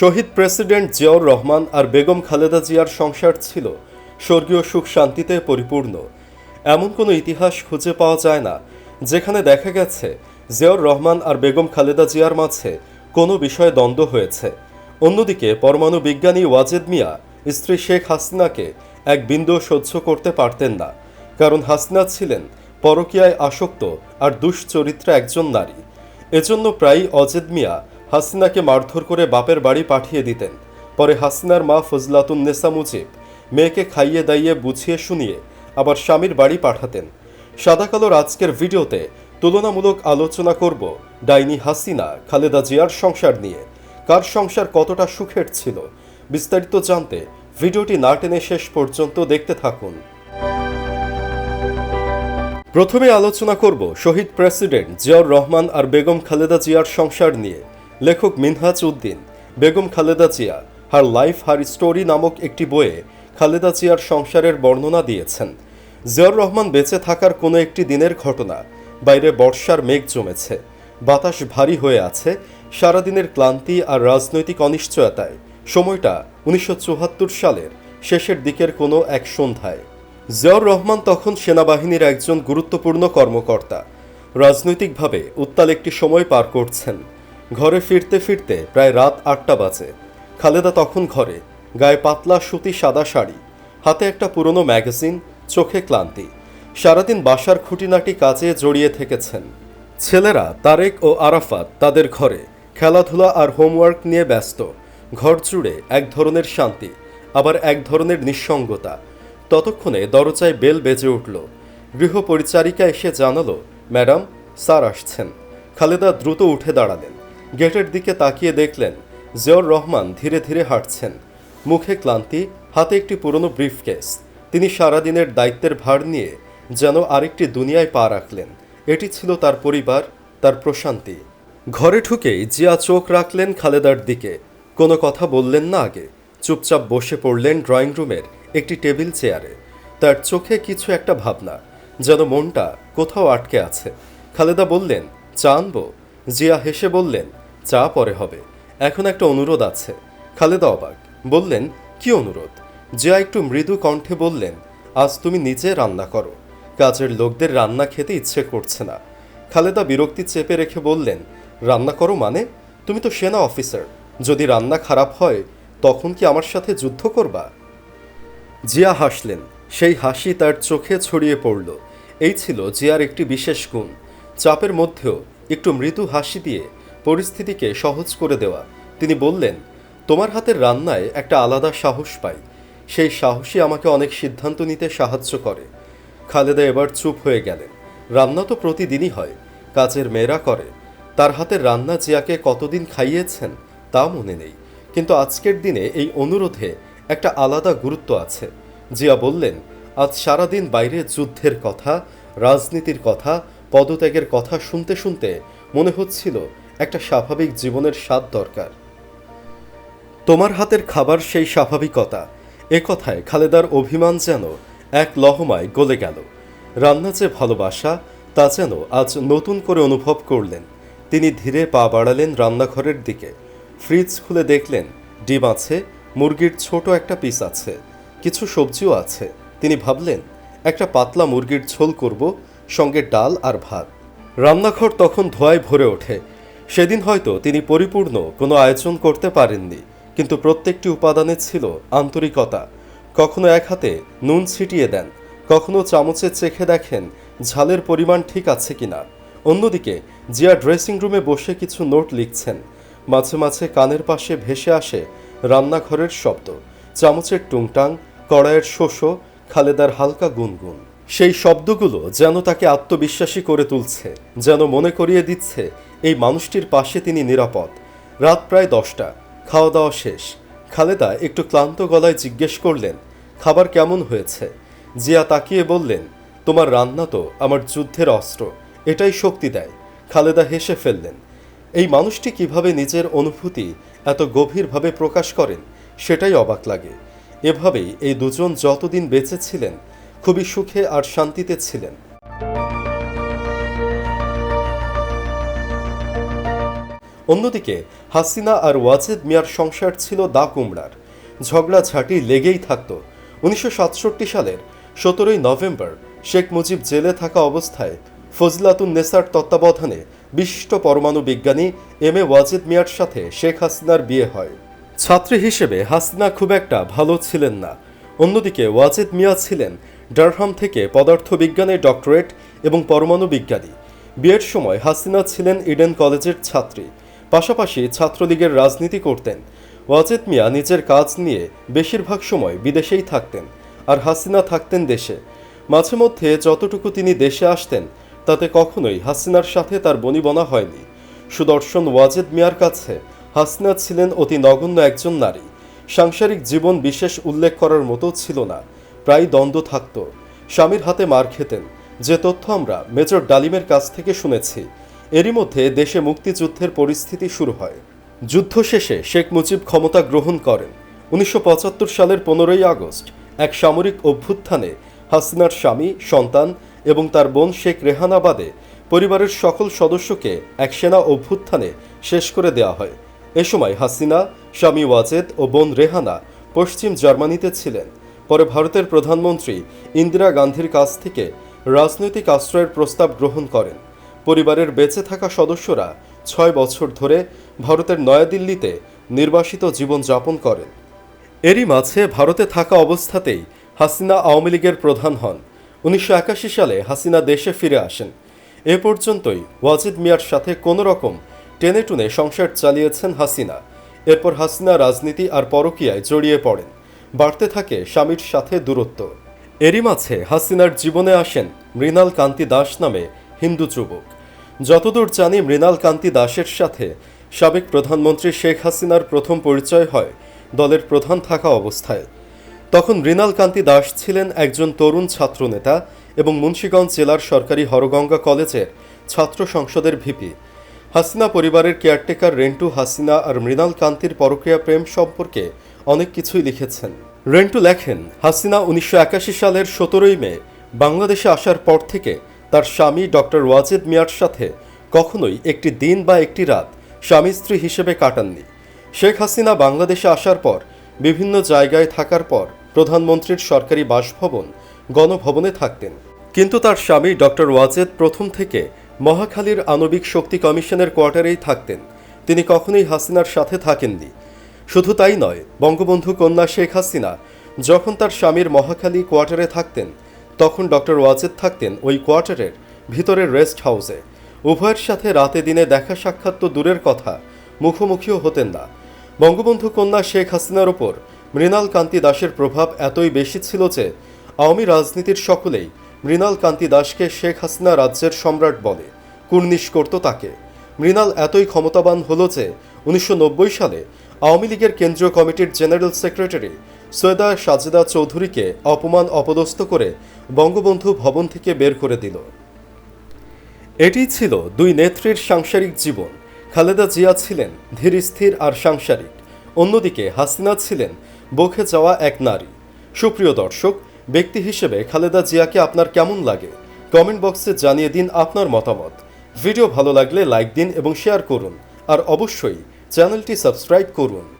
শহীদ president Ziaur Rahman আর বেগম খালেদা জিয়ার সংসার ছিল স্বর্গীয় সুখ শান্তিতে পরিপূর্ণ। এমন কোনো ইতিহাস খুঁজে পাওয়া যায় না, যেখানে দেখা গেছে জিয়াউর রহমান আর বেগম খালেদা জিয়ার মাঝে কোনো বিষয়ে দ্বন্দ্ব হয়েছে। অন্যদিকে, পরমাণু বিজ্ঞানী ওয়াজেদ মিয়া, স্ত্রী শেখ হাসিনাকে এক বিন্দু সহ্য করতে পারতেন না, কারণ হাসিনা ছিলেন পরকীয়ায় আসক্ত আর দুশ্চরিত্রা একজন নারী। এজন্য প্রায়ই অজেদ মিয়া হাসিনাকে মারধর করে বাপের বাড়ি পাঠিয়ে দিতেন। পরে হাসিনার মা ফজলাতুন নেসা মুজিব মেয়েকে খাইয়ে দাইয়ে বুঝিয়ে শুনিয়ে আবার স্বামীর বাড়ি পাঠাতেন। সাদাকালোর আজকের ভিডিওতে তুলনামূলক আলোচনা করব ডাইনি হাসিনা, খালেদা জিয়ার সংসার নিয়ে। কার সংসার কতটা সুখের ছিল? বিস্তারিত জানতে ভিডিওটি না টেনে শেষ পর্যন্ত দেখতে থাকুন। প্রথমে আলোচনা করব শহীদ প্রেসিডেন্ট জিয়াউর রহমান আর বেগম খালেদা জিয়ার সংসার নিয়ে। লেখক Minhaj Uddin Begum Khaleda Zia, her life her story নামক একটি বইয়ে খালেদা জিয়ার সংসারের বর্ণনা দিয়েছেন। জিয়াউর রহমান বেঁচে থাকার কোনো একটি দিনের ঘটনা, বাইরে বর্ষার মেঘ জমেছে, বাতাস ভারী হয়ে আছে, সারাদিনের ক্লান্তি আর রাজনৈতিক অনিশ্চয়তায়। সময়টা উনিশশো চুয়াত্তর সালের শেষের দিকের কোনো এক সন্ধ্যায়। জিয়াউর রহমান তখন সেনাবাহিনীর একজন গুরুত্বপূর্ণ কর্মকর্তা। রাজনৈতিকভাবে উত্তাল একটি সময় পার করছেন। ঘরে ফিরতে ফিরতে প্রায় রাত আটটা বাজে। খালেদা তখন ঘরে, গায়ে পাতলা সুতি সাদা শাড়ি, হাতে একটা পুরনো ম্যাগাজিন, চোখে ক্লান্তি। সারাদিন বাসার খুঁটিনাটি কাজে জড়িয়ে থেকেছেন। ছেলেরা তারেক ও আরাফাত তাদের ঘরে খেলাধুলা আর হোমওয়ার্ক নিয়ে ব্যস্ত। ঘর জুড়ে এক ধরনের শান্তি, আবার এক ধরনের নিঃসঙ্গতা। ততক্ষণে দরজায় বেল বেজে উঠল। গৃহপরিচারিকা এসে জানালো, ম্যাডাম, স্যার আসছেন। খালেদা দ্রুত উঠে দাঁড়ালেন। গেটের দিকে তাকিয়ে দেখলেন জিয়র রহমান ধীরে ধীরে হাঁটছেন। মুখে ক্লান্তি, হাতে একটি পুরনো ব্রিফকেস। তিনি সারাদিনের দায়িত্বের ভার নিয়ে যেন আরেকটি দুনিয়ায় পা রাখলেন। এটি ছিল তার পরিবার, তার প্রশান্তি। ঘরে ঢুকেই জিয়া চোখ রাখলেন খালেদার দিকে। কোনো কথা বললেন না আগে। চুপচাপ বসে পড়লেন ড্রয়িং রুমের একটি টেবিল চেয়ারে। তার চোখে কিছু একটা ভাবনা, যেন মনটা কোথাও আটকে আছে। খালেদা বললেন, চা আনব? জিয়া হেসে বললেন চা পরে হবে। এখন একটা অনুরোধ আছে। খালেদা অবাক। বললেন, কি অনুরোধ? জিয়া একটু মৃদু কণ্ঠে বললেন, আজ তুমি নিজে রান্না করো। কাজের লোকদের রান্না খেতে ইচ্ছে করছে না। খালেদা বিরক্তি চেপে রেখে বললেন, রান্না করো মানে? তুমি তো সেনা অফিসার। যদি রান্না খারাপ হয়, তখন কি আমার সাথে যুদ্ধ করবা? জিয়া হাসলেন। সেই হাসি তার চোখে ছড়িয়ে পড়ল। এই ছিল জিয়ার একটি বিশেষ গুণ। চাপের মধ্যেও একটু মৃদু হাসি দিয়ে পরিস্থিতিকে সহজ করে দেওয়া। তিনি বললেন, তোমার হাতের রান্নায় একটা আলাদা সাহস পাই। সেই সাহসই আমাকে অনেক সিদ্ধান্ত নিতে সাহায্য করে। খালেদা এবার চুপ হয়ে গেলেন। রান্না তো প্রতিদিনই হয়, কাজের মেয়েরা করে। তার হাতের রান্না জিয়াকে কতদিন খাইয়েছেন তা মনে নেই। কিন্তু আজকের দিনে এই অনুরোধে একটা আলাদা গুরুত্ব আছে। জিয়া বললেন, আজ সারাদিন বাইরে যুদ্ধের কথা, রাজনীতির কথা, পদত্যাগের কথা শুনতে শুনতে মনে হচ্ছিল একটা স্বাভাবিক জীবনের স্বাদ দরকার। তোমার হাতের খাবার সেই স্বাভাবিকতা। এ কথায় খালেদার অভিমান যেন এক লহমায় গলে গেল। রান্না যে ভালোবাসা, তা যেন আজ নতুন করে অনুভব করলেন। তিনি ধীরে পা বাড়ালেন রান্নাঘরের দিকে। ফ্রিজ খুলে দেখলেন, ডিম আছে, মুরগির ছোট একটা পিস আছে, কিছু সবজিও আছে। তিনি ভাবলেন, একটা পাতলা মুরগির ঝোল করব, সঙ্গে ডাল আর ভাত। রান্নাঘর তখন ধোয়ায় ভরে ওঠে। সেদিন হয়তো তিনি পরিপূর্ণ কোনো আয়োজন করতে পারেননি, কিন্তু প্রত্যেকটি উপাদানে ছিল আন্তরিকতা। কখনো এক হাতে নুন ছিটিয়ে দেন, কখনো চামচে চেখে দেখেন ঝালের পরিমাণ ঠিক আছে কিনা। অন্যদিকে জিয়া ড্রেসিং রুমে বসে কিছু নোট লিখছেন। মাঝে মাঝে কানের পাশে ভেসে আসে রান্নাঘরের শব্দ। চামচের টুংটাং, কড়াইয়ের শোষো, খালেদার হালকা গুনগুন। সেই শব্দগুলো যেন তাকে আত্মবিশ্বাসী করে তুলছে, যেন মনে করিয়ে দিচ্ছে এই মানুষটির পাশে তিনি নিরাপদ। রাত প্রায় দশটা। খাওয়া দাওয়া শেষ। খালেদা একটু ক্লান্ত গলায় জিজ্ঞেস করলেন, খাবার কেমন হয়েছে? জিয়া তাকিয়ে বললেন, তোমার রান্না তো আমার যুদ্ধের অস্ত্র, এটাই শক্তি দেয়। খালেদা হেসে ফেললেন, এই মানুষটি কীভাবে নিজের অনুভূতি এত গভীরভাবে প্রকাশ করেন, সেটাই অবাক লাগে। এভাবেই এই দুজন যতদিন বেঁচে ছিলেন, খুবই সুখে আর শান্তিতে ছিলেন। অন্যদিকে, হাসিনা আর ওয়াজেদ মিয়ার সংসার ছিল দা কুমড়ার ঝগড়াঝাঁটি লেগেই থাকত। উনিশশো সাতষট্টি সালের সতেরোই নভেম্বর, শেখ মুজিব জেলে থাকা অবস্থায় ফজলাতুন নেসার তত্ত্বাবধানে বিশিষ্ট পরমাণু বিজ্ঞানী এম এ ওয়াজেদ মিয়ার সাথে শেখ হাসিনার বিয়ে হয়। ছাত্রী হিসেবে হাসিনা খুব একটা ভালো ছিলেন না। অন্যদিকে, ওয়াজেদ মিয়া ছিলেন ডারহাম থেকে পদার্থবিজ্ঞানে ডক্টরেট এবং পরমাণু বিজ্ঞানী। বিয়ের সময় হাসিনা ছিলেন ইডেন কলেজের ছাত্রী। পাশাপাশি ছাত্রলীগের রাজনীতি করতেন। ওয়াজেদ মিয়া নিজের কাজ নিয়ে বেশিরভাগ সময় বিদেশেই থাকতেন আর হাসিনা থাকতেন দেশে। মাঝে মধ্যে যতটুকু তিনি দেশে আসতেন, তাতে কখনোই হাসিনার সাথে তার বনিবনা হয়নি। সুদর্শন ওয়াজেদ মিয়ার কাছে হাসিনা ছিলেন অতি নগণ্য একজন নারী। সাংসারিক জীবন বিশেষ উল্লেখ করার মতো ছিল না, প্রায় দ্বন্দ্ব থাকত। স্বামীর হাতে মার খেতেন, যে তথ্য আমরা মেজর ডালিমের কাছ থেকে শুনেছি এরই মধ্যে দেশে মুক্তিযুদ্ধের পরিস্থিতি শুরু হয়। যুদ্ধ শেষে শেখ মুজিব ক্ষমতা গ্রহণ করেন। উনিশশো পঁচাত্তর সালের পনেরোই আগস্ট এক সামরিক অভ্যুত্থানে হাসিনার স্বামী, সন্তান এবং তার বোন শেখ রেহানাবাদে পরিবারের সকল সদস্যকে এক সেনা অভ্যুত্থানে শেষ করে দেওয়া হয়। এ সময় হাসিনা, স্বামী ওয়াজেদ ও বোন রেহানা পশ্চিম জার্মানিতে ছিলেন। পরে ভারতের প্রধানমন্ত্রী ইন্দিরা গান্ধীর কাছ থেকে রাজনৈতিক আশ্রয়ের প্রস্তাব গ্রহণ করেন। পরিবারের বেঁচে থাকা সদস্যরা ছয় বছর ধরে ভারতের নয়াদিল্লিতে নির্বাসিত জীবনযাপন করেন। এরই মাঝে ভারতে থাকা অবস্থাতেই হাসিনা আওয়ামী লীগের প্রধান হন। উনিশশো একাশি সালে হাসিনা দেশে ফিরে আসেন। এ পর্যন্তই ওয়াজিদ মিয়ার সাথে কোনো রকম টেনে টুনে সংসার চালিয়েছেন হাসিনা। এরপর হাসিনা রাজনীতি আর পরকীয়ায় জড়িয়ে পড়েন। বাড়তে থাকে স্বামীর সাথে দূরত্ব। এরই মাঝে হাসিনার জীবনে আসেন মৃণাল কান্তি দাস নামে হিন্দু যুবক। যতদূর জানি মৃণাল কান্তি দাসের সাথে সাবেক প্রধানমন্ত্রী শেখ হাসিনার প্রথম পরিচয় হয় দলের প্রধান থাকা অবস্থায়। তখন মৃণাল কান্তি দাস ছিলেন একজন তরুণ ছাত্রনেতা এবং মুন্সীগঞ্জ জেলার সরকারি হরগঙ্গা কলেজের ছাত্র সংসদের ভিপি। হাসিনা পরিবারের কেয়ারটেকার রেন্টু হাসিনা আর মৃণাল কান্তির পরক্রিয়া প্রেম সম্পর্কে অনেক কিছুই লিখেছেন। রেন্টু লেখেন, হাসিনা উনিশশো একাশি সালের সতেরোই মে বাংলাদেশে আসার পর থেকে তার স্বামী ডক্টর ওয়াজেদ মিয়ার সাথে কখনোই একটি দিন বা একটি রাত স্বামী স্ত্রী হিসেবে কাটাননি। শেখ হাসিনা বাংলাদেশে আসার পর, বিভিন্ন জায়গায় থাকার পর প্রধানমন্ত্রীর সরকারি বাসভবন, গণভবনে থাকতেন। কিন্তু তার স্বামী ডক্টর ওয়াজেদ প্রথম থেকে মহাখালীর আণবিক শক্তি কমিশনের কোয়ার্টারেই থাকতেন। তিনি কখনোই হাসিনার সাথে থাকেননি। শুধু তাই নয়, বঙ্গবন্ধু কন্যা শেখ হাসিনা যখন তার স্বামীর মহাখালী কোয়ার্টারে থাকতেন তখন ডক্টর ওয়াজেদ থাকতেন ওই কোয়ার্টারের ভিতরের রেস্ট হাউসে। উভয়ের সাথে রাতে দিনে দেখা সাক্ষাৎ তো দূরের কথা, মুখোমুখিও হতেন না। বঙ্গবন্ধু কন্যা শেখ হাসিনার ওপর মৃণাল কান্তি দাসের প্রভাব এতই বেশি ছিল যে, আওয়ামী রাজনীতির সকলেই মৃণাল কান্তি দাসকে শেখ হাসিনা রাজ্যের সম্রাট বলে, কুর্নিশ করত তাকে। মৃণাল এতই ক্ষমতাবান হল যে, উনিশশো নব্বই সালে আওয়ামী লীগের কেন্দ্রীয় কমিটির জেনারেল সেক্রেটারি সৈয়দা সাজেদা চৌধুরীকে অপমান অপদস্থ করে বঙ্গবন্ধু ভবন থেকে বের করে দিল। এটি ছিল দুই নেত্রীর সাংসারিক জীবন। খালেদা জিয়া ছিলেন ধীর, স্থির আর সাংসারিক। অন্যদিকে হাসিনা ছিলেন বখে যাওয়া এক নারী। সুপ্রিয় দর্শক, ব্যক্তি হিসেবে খালেদা জিয়াকে আপনার কেমন লাগে? কমেন্ট বক্সে জানিয়ে দিন আপনার মতামত। ভিডিও ভালো লাগলে লাইক দিন এবং শেয়ার করুন। আর অবশ্যই চ্যানেলটি সাবস্ক্রাইব করুন।